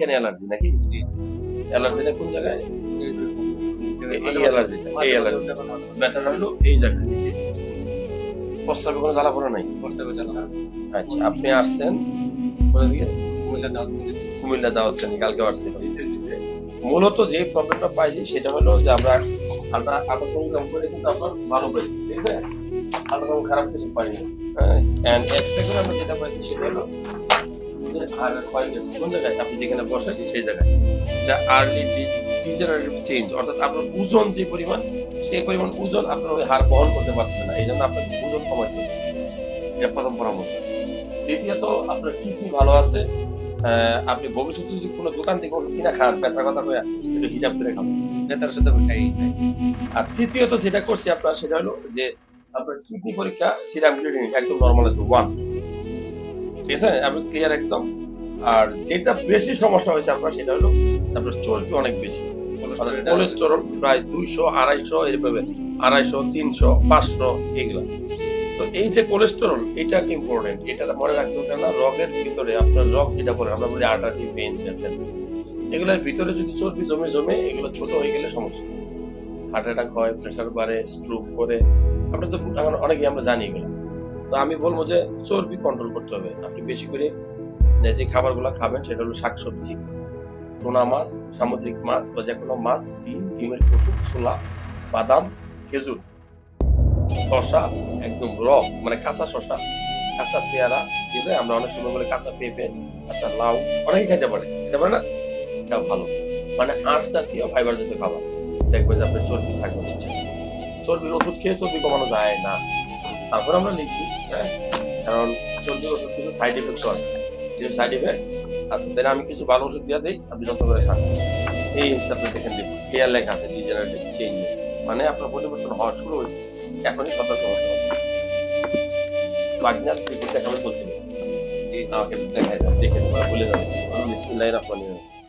এইখানে অ্যালার্জি নাকি? জি। অ্যালার্জিটা কোন জায়গায়? এই অ্যালার্জিটা এই অ্যালার্জি ব্যথাটা হলো এই জায়গায়। নিচে প্রস্তাবে কোনো জ্বালা পড়া নাই? প্রস্তাবে আচ্ছা আপনি আসছেন? কোথা থেকে? কুমিল্লা দাওয়াত কুমিল্লা দাওয়াত কালকে আসছেন মূলত যে প্রবলেমটা পাইছি সেটা হলো যে আমরা আটা আল্ট্রাসাউন্ড গ্রাম করে কিন্তু আপনার ভালো পাইছি ঠিক আছে? আল্ট্রাসাউন্ড খারাপ কিছু পাইনি। অ্যান্ড এক্সরে করে আমরা যেটা পাইছি সেটা হলো ক্ষয় গেছে কোন জায়গায় আপনি যেখানে বসেছি সেই জায়গায়? এটা আর্লি চেঞ্জ অর্থাৎ আপনার ওজন যে পরিমাণ সেই পরিমাণ ওজন আপনার ওই হাড় বহন করতে পারছেন না। এই জন্য আপনার ওজন কমাতে এটা প্রথম পরামর্শ। দ্বিতীয়ত আপনার কিডনি ভালো আছে আপনি ভবিষ্যতে যদি কোনো দোকান থেকে ওষুধ কিনা খান ব্যথার কথা কয়ে একটু হিসাব করে খাবেন। নেতার সাথে আর তৃতীয়ত যেটা করছি আপনার সেটা হলো যে আপনার কিডনি পরীক্ষা সিরাম একদম নর্মাল আছে ওয়ান ঠিক আছে আপনি ক্লিয়ার একদম। আর যেটা বেশি সমস্যা হয়েছে আপনার সেটা হলো আপনার চর্বি অনেক বেশি। কোলেস্টেরল প্রায় দুইশো আড়াইশো এরকম আড়াইশো তিনশো পাঁচশো এগুলা। তো এই যে কোলেস্টেরল এটা ইম্পর্টেন্ট এটা মনে রাখতে হবে না রগের ভিতরে আপনার রগ যেটা বলে আমরা বলি আর্টারি ভেন ভেসেল এগুলোর ভিতরে যদি চর্বি জমে জমে এগুলো ছোট হয়ে গেলে সমস্যা। হার্ট অ্যাটাক হয় প্রেশার বাড়ে স্ট্রোক করে। আমরা তো এখন অনেকেই আমরা জানি এগুলো। তো আমি বলব যে চর্বি কন্ট্রোল করতে হবে। আপনি বেশি করে যে- খাবারগুলো খাবেন সেটা হলো শাকসবজি পোনা মাছ, সামুদ্রিক মাছ বা যে কোনো মাছ, ডিম, ডিমের কুসুম ছোলা, বাদাম, খেজুর শশা একদম র মানে কাঁচা শশা কাঁচা পেয়ারা আছে আমরা অনেক সময় বলে কাঁচা পেঁপে, কাঁচা লাউ, অনেকে খেতে পারে। খেতে পারে না? এটা ভালো। মানে আঁশ জাতীয় ফাইবার জাতীয় খাবার। দেখবে যে আপনার চর্বি থাকবে চর্বির ওষুধ খেয়ে চর্বি কমানো যায় না। তারপর আমরা লিখি হ্যাঁ? কারণ চলতি ওষুধ কিছু সাইড এফেক্ট হয়। কিছু সাইড এফেক্ট আচ্ছা তাহলে আমি কিছু ভালো ওষুধ দিয়ে দিই, আপনি যত করে খান। এই হিসাবে দেখেন, দেখুন ক্লিয়ার লেখা আছে ডিজেনারেটিভ চেঞ্জেস মানে আপনার পরিবর্তন হওয়া শুরু হয়েছে, এখনই সতর্ক হতে হবে। বাগনাথ ক্রিকেট জি, আমাকে দেখাই দাও দেখে বলে যাবে বিসমিল্লাহির রহমানির রহিম